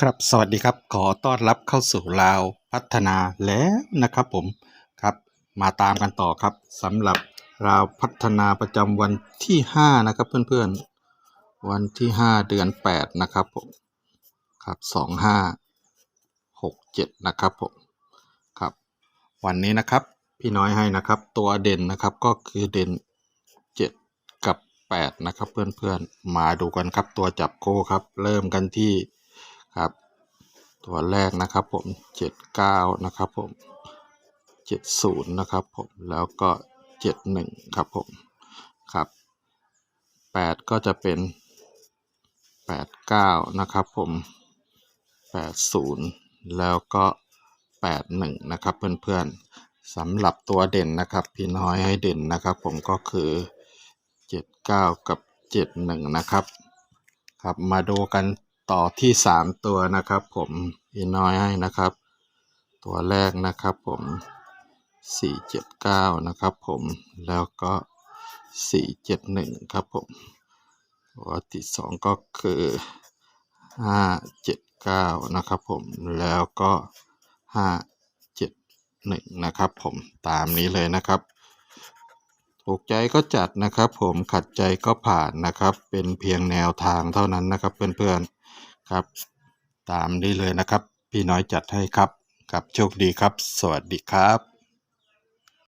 ครับสวัสดีครับขอต้อนรับเข้าสู่ลาวพัฒนาแล้วนะครับผมครับมาตามกันต่อครับสำหรับลาวพัฒนาประจำวันที่ 5 นะครับเพื่อนๆ วันที่ 5 เดือน 8 นะครับผมครับ 25 67 นะครับผมครับ วันนี้นะครับพี่น้อยให้นะครับ ตัวเด่นนะครับก็คือเด่น 7 กับ 8 นะครับเพื่อนๆ มาดูกันครับตัวจับโก้ครับ เริ่มกันที่ ครับ ตัวแรกนะครับผม 79 นะครับผม 70 นะครับผม แล้วก็ 71 ครับผมครับ 8 ก็จะเป็น 89 นะครับผม 80 แล้วก็ 81 นะครับเพื่อนๆสำหรับตัวเด่นนะครับพี่น้อยให้เด่นนะครับผมก็คือ 79 กับ 71 นะครับครับมาดูกัน ต่อที่3ตัวนะครับ ผมพี่น้อยให้นะครับ ตัวแรกนะครับผม479นะครับผมแล้วก็471ครับผมตัวที่สองก็คือ579นะครับผมแล้วก็571นะครับผมตามนี้เลยนะครับ ถูกใจก็จัดนะครับ ผมขัดใจก็ผ่านนะครับ เป็นเพียงแนวทางเท่านั้นนะครับ เพื่อนๆครับ ตามนี้เลยนะครับ พี่น้อยจัดให้ครับ ครับโชคดีครับ สวัสดีครับ